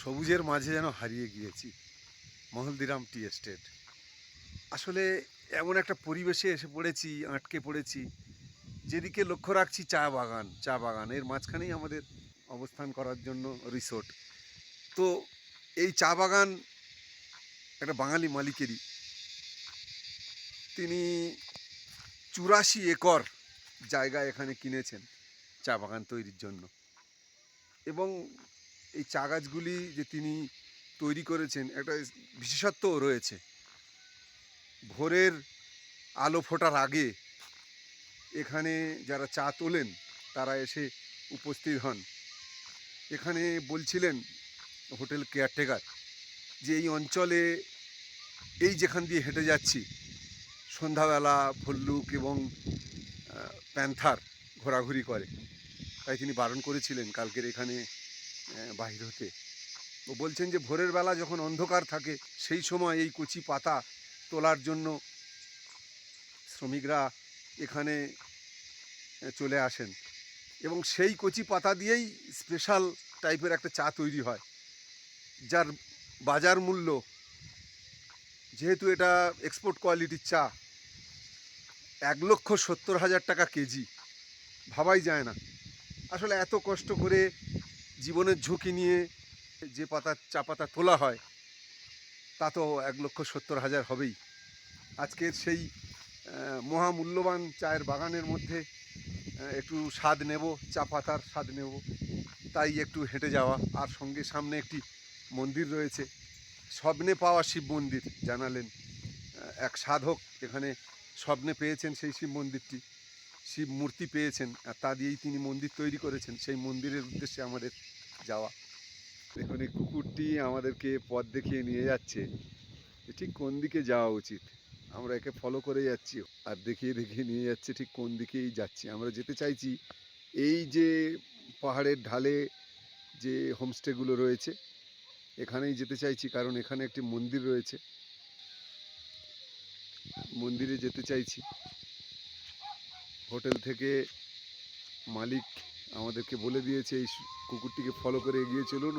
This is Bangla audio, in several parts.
সবুজের মাঝে যেন হারিয়ে গিয়েছি, মহলদিরাম টি এস্টেট। আসলে এমন একটা পরিবেশে এসে পড়েছি, আটকে পড়েছি, যেদিকে লক্ষ্য রাখছি চা বাগান চা বাগান। এর মাঝখানেই আমাদের অবস্থান করার জন্য রিসোর্ট। তো এই চা বাগান একটা বাঙালি মালিকেরই। তিনি চুরাশি একর জায়গা এখানে কিনেছেন চা বাগান তৈরির জন্য। এবং এই চা গাছগুলি যে তিনি তৈরি করেছেন একটা বিশেষত্বও রয়েছে। ভোরের আলো ফোটার আগে এখানে যারা চা তোলেন, তারা এসে উপস্থিত হন। এখানে বলছিলেন হোটেল কেয়ারটেকার যে এই অঞ্চলে এই যেখান দিয়ে হেঁটে যাচ্ছি, সন্ধ্যাবেলা ভল্লুক এবং প্যান্থার ঘোরাঘুরি করে। তাই তিনি বারণ করেছিলেন, কালকের এখানে বাহির হতে ও বলছেন যে, ভোরের বেলা যখন অন্ধকার থাকে, সেই সময় এই কচি পাতা তোলার জন্য শ্রমিকরা এখানে চলে আসেন। এবং সেই কচি পাতা দিয়েই স্পেশাল টাইপের একটা চা তৈরি হয়, যার বাজার মূল্য, যেহেতু এটা এক্সপোর্ট কোয়ালিটির চা, এক লক্ষ সত্তর হাজার টাকা কেজি। ভাবাই যায় না। আসলে এত কষ্ট করে জীবনের ঝুঁকি নিয়ে যে পাতা, চা পাতা তোলা হয়, তা তো এক লক্ষ সত্তর হাজার হবেই। আজকের সেই মহামূল্যবান চায়ের বাগানের মধ্যে একটু স্বাদ নেব, চা পাতার স্বাদ নেব, তাই একটু হেঁটে যাওয়া। আর সঙ্গে সামনে একটি মন্দির রয়েছে, স্বপ্নে পাওয়া শিব মন্দির জানালেন। এক সাধক এখানে স্বপ্নে পেয়েছেন সেই শিব মন্দিরটি, শিব মূর্তি পেয়েছেন, আর তা দিয়েই তিনি মন্দির তৈরি করেছেন। সেই মন্দিরের উদ্দেশ্যে আমাদের যাওয়া। দেখুন, এই কুকুরটি আমাদেরকে পথ দেখিয়ে নিয়ে যাচ্ছে। ঠিক কোন দিকে যাওয়া উচিত? আমরা একে ফলো করে যাচ্ছি। আর দেখিয়ে দেখিয়ে নিয়ে যাচ্ছে ঠিক কোন দিকেই যাচ্ছি। আমরা যেতে চাইছি এই যে পাহাড়ের ঢালে যে হোমস্টেগুলো রয়েছে, এখানেই যেতে চাইছি কারণ এখানে একটি মন্দির রয়েছে। মন্দিরে যেতে চাইছি। হোটেল থেকে মালিক আমাদেরকে বলে দিয়েছে, এই কুকুরটিকে ফলো করে এগিয়ে চলুন।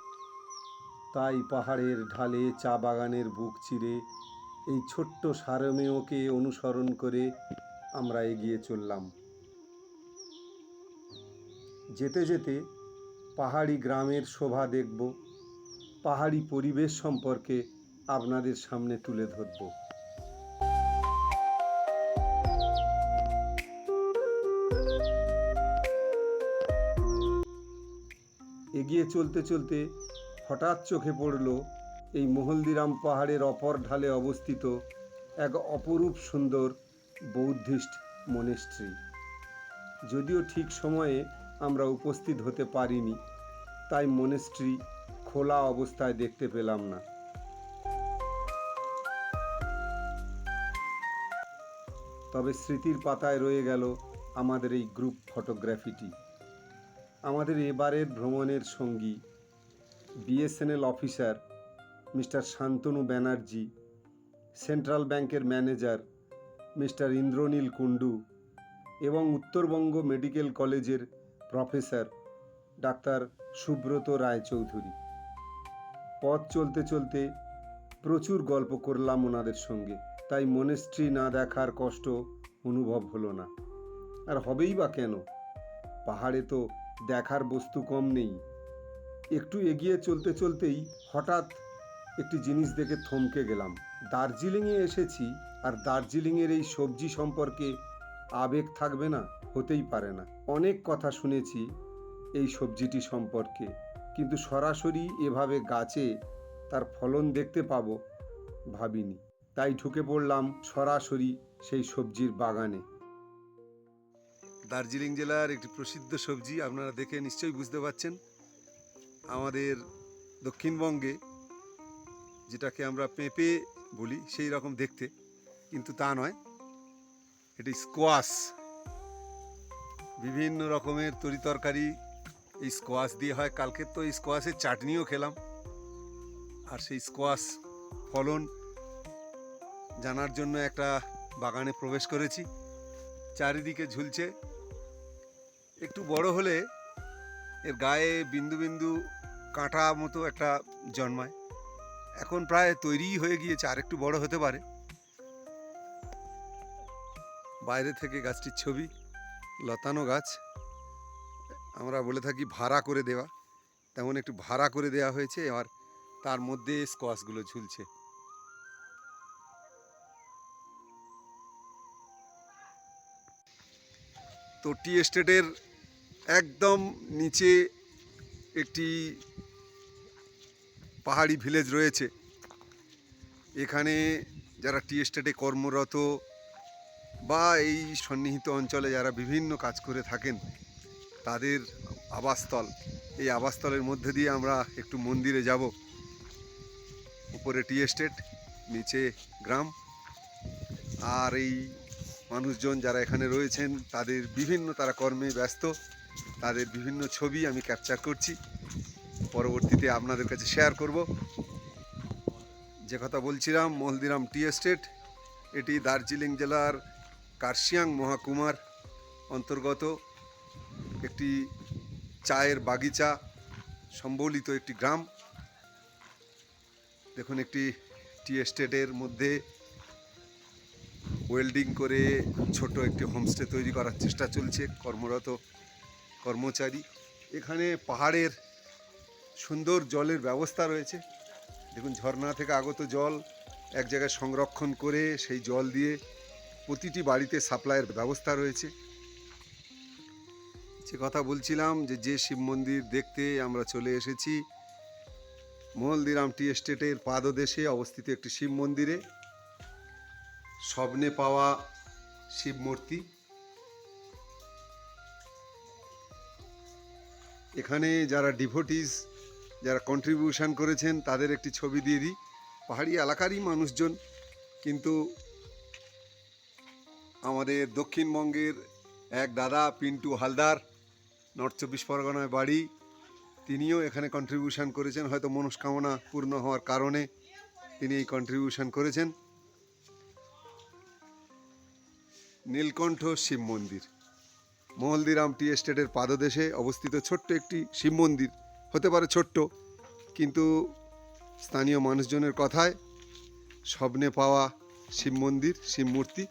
তাই পাহাড়ের ঢালে চা বাগানের বুক চিরে, এই ছোট্ট সারমেয়কে অনুসরণ করে আমরা এগিয়ে চললাম। যেতে যেতে পাহাড়ি গ্রামের শোভা দেখব, পাহাড়ি পরিবেশ সম্পর্কে আপনাদের সামনে তুলে ধরব। এগিয়ে চলতে চলতে হঠাৎ চোখে পড়ল এই মহলদিরাম পাহাড়ের অপর ঢালে অবস্থিত এক অপরূপ সুন্দর বৌদ্ধিস্ট মনেস্ট্রি যদিও ঠিক সময়ে আমরা উপস্থিত হতে পারিনি, তাই মনেস্ট্রি খোলা অবস্থায় দেখতে পেলাম না। তবে স্মৃতির পাতায় রয়ে গেল আমাদের এই গ্রুপ ফটোগ্রাফিটি। আমাদের এবারের ভ্রমণের সঙ্গী BSNL officer mister Shantanu Banerjee, central ব্যাংকের ম্যানেজার মিস্টার ইন্দ্রনীল কুণ্ডু এবং উত্তরবঙ্গ মেডিকেল কলেজের প্রফেসর ডাক্তার সুব্রত রায়চৌধুরী। পথ চলতে চলতে প্রচুর গল্প করলাম ওনাদের সঙ্গে, তাই মনেস্ট্রি না দেখার কষ্ট অনুভব হলো না। আর হবেই বা কেন? পাহাড়ে তো দেখার বস্তু কম নেই। একটু এগিয়ে চলতে চলতেই হঠাৎ একটি জিনিস দেখে থমকে গেলাম। দার্জিলিংয়ে এসেছি আর দার্জিলিংয়ের এই সবজি সম্পর্কে আবেগ থাকবে না, হতেই পারে না। অনেক কথা শুনেছি এই সবজিটি সম্পর্কে, কিন্তু সরাসরি এভাবে গাছে তার ফলন দেখতে পাবো ভাবিনি। তাই ঢুকে পড়লাম সরাসরি সেই সবজির বাগানে। দার্জিলিং জেলার একটি প্রসিদ্ধ সবজি, আপনারা দেখে নিশ্চয়ই বুঝতে পারছেন। আমাদের দক্ষিণবঙ্গে যেটাকে আমরা পেঁপে বলি, সেই রকম দেখতে, কিন্তু তা নয়। এটি স্কোয়াশ। বিভিন্ন রকমের তরিতরকারি এই স্কোয়াশ দিয়ে হয়। কালকে তো এই স্কোয়াশের চাটনিও খেলাম। আর সেই স্কোয়াশ ফলন জানার জন্য একটা বাগানে প্রবেশ করেছি। চারিদিকে ঝুলছে। একটু বড় হলে এর গায়ে বিন্দু বিন্দু কাঁটা মতো একটা জন্মায়। এখন প্রায় তৈরিই হয়ে গিয়েছে, আর একটু বড় হতে পারে। বাইরে থেকে গাছটির ছবি, লতানো গাছ, আমরা বলে থাকি ভাড়া করে দেওয়া। তেমন একটু ভাড়া করে দেওয়া হয়েছে আর তার মধ্যে স্কোয়াশগুলো ঝুলছে। তো টি এস্টেটের একদম নিচে একটি পাহাড়ি ভিলেজ রয়েছে। এখানে যারা টি এস্টেটে কর্মরত বা এই সন্নিহিত অঞ্চলে যারা বিভিন্ন কাজ করে থাকেন, তাদের আবাসস্থল। এই আবাসস্থলের মধ্যে দিয়ে আমরা একটু মন্দিরে যাব। উপরে টি এস্টেট নিচে গ্রাম। আর এই মানুষজন যারা এখানে রয়েছেন, তাদের বিভিন্ন তারা কর্মে ব্যস্ত। তাদের বিভিন্ন ছবি আমি ক্যাপচার করছি। পরবর্তীতে আপনাদের কাছে শেয়ার করব। যে কথা বলছিলাম, মলদিরাম টি এস্টেট, এটি দার্জিলিং জেলার কার্শিয়াং মহাকুমার অন্তর্গত একটি চায়ের বাগিচা, সম্বলিত একটি গ্রাম। দেখুন, একটি টি এস্টেটের মধ্যে ওয়েল্ডিং করে ছোট একটি হোমস্টে তৈরি করার চেষ্টা চলছে। কর্মরত কর্মচারী। এখানে পাহাড়ের সুন্দর জলের ব্যবস্থা রয়েছে। দেখুন, ঝর্ণা থেকে আগত জল এক জায়গায় সংরক্ষণ করে সেই জল দিয়ে প্রতিটি বাড়িতে সাপ্লাইয়ের ব্যবস্থা রয়েছে। যে কথা বলছিলাম যে যে শিব মন্দির দেখতে আমরা চলে এসেছি, মহলদিরাম টি এস্টেটের পাদদেশে অবস্থিত একটি শিব মন্দিরে। স্বপ্নে পাওয়া শিব মূর্তি এখানে যারা ডিভোটিস যারা কন্ট্রিবিউশন করেছেন, তাদের একটি ছবি দিয়ে দিই। পাহাড়ি এলাকারই মানুষজন, কিন্তু আমাদের দক্ষিণবঙ্গের এক দাদা, পিন্টু হালদার নর্থ চব্বিশ পরগনায় বাড়ি, তিনিও এখানে কন্ট্রিবিউশন করেছেন। হয়তো মনস্কামনা পূর্ণ হওয়ার কারণে তিনি এই কন্ট্রিবিউশন করেছেন। নীলকণ্ঠ শিব মন্দির। মহলদিরাম টি এস্টেটের পাদদেশে অবস্থিত ছোট্ট একটি শিব মন্দির। হতে পারে ছোট্ট, কিন্তু স্থানীয় মানুষজনের কথায় স্বপ্নে পাওয়া শিব মন্দির, শিব মূর্তি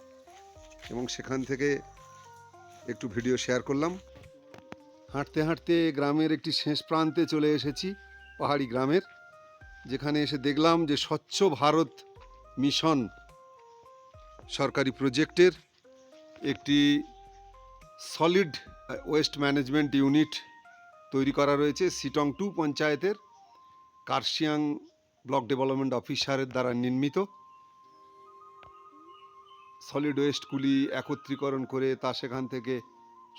এবং সেখান থেকে একটু ভিডিও শেয়ার করলাম। হাঁটতে হাঁটতে গ্রামের একটি শেষ প্রান্তে চলে এসেছি, পাহাড়ি গ্রামের, যেখানে এসে দেখলাম যে স্বচ্ছ ভারত মিশন সরকারি প্রজেক্টের একটি সলিড ওয়েস্ট ম্যানেজমেন্ট ইউনিট তৈরি করা রয়েছে সিটং টু পঞ্চায়েতের, কার্শিয়াং ব্লক ডেভেলপমেন্ট অফিসারের দ্বারা নির্মিত। সলিড ওয়েস্টগুলি একত্রীকরণ করে তা সেখান থেকে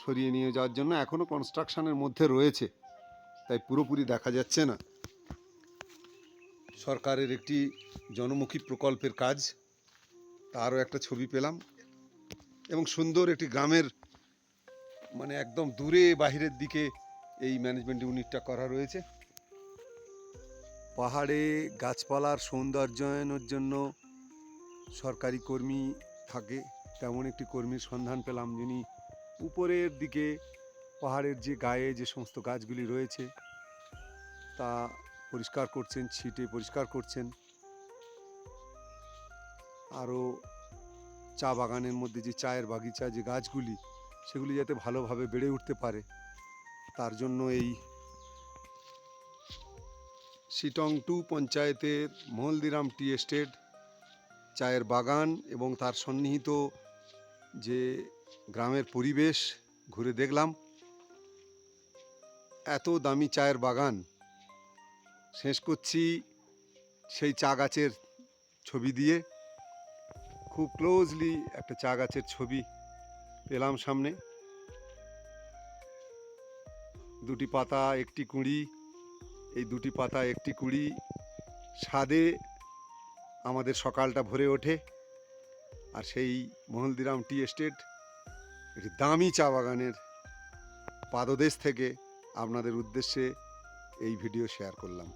সরিয়ে নিয়ে যাওয়ার জন্য এখনও কনস্ট্রাকশনের মধ্যে রয়েছে, তাই পুরোপুরি দেখা যাচ্ছে না। সরকারের একটি জনমুখী প্রকল্পের কাজ, তারও একটা ছবি পেলাম এবং সুন্দর একটি গ্রামের মানে একদম দূরে বাহিরের দিকে এই ম্যানেজমেন্ট ইউনিটটা করা রয়েছে। পাহাড়ে গাছপালার সৌন্দর্যায়নের জন্য সরকারি কর্মী থাকে, তেমন একটি কর্মীর সন্ধান পেলাম যিনি উপরের দিকে পাহাড়ের যে গায়ে যে সমস্ত গাছগুলি রয়েছে, তা পরিষ্কার করছেন, ছিটে পরিষ্কার করছেন। আরও চা বাগানের মধ্যে যে চায়ের বাগিচা, যে গাছগুলি সেগুলি যাতে ভালোভাবে বেড়ে উঠতে পারে। তার জন্য এই সিটং টু পঞ্চায়েতের মহলদিরাম টি এস্টেট, চায়ের বাগান এবং তার সন্নিহিত যে গ্রামের পরিবেশ ঘুরে দেখলাম। এত দামি চায়ের বাগান। শেষ করছি সেই চা গাছের ছবি দিয়ে। খুব ক্লোজলি একটা চা গাছের ছবি পেলাম সামনে। দুটি পাতা, একটি কুঁড়ি। এই দুটি পাতা, একটি কুঁড়ি স্বাদে আমাদের সকালটা ভরে ওঠে। আর সেই মহলদিরাম টি এস্টেট, একটি দামি চা বাগানের পাদদেশ থেকে আপনাদের উদ্দেশ্যে এই ভিডিও শেয়ার করলাম।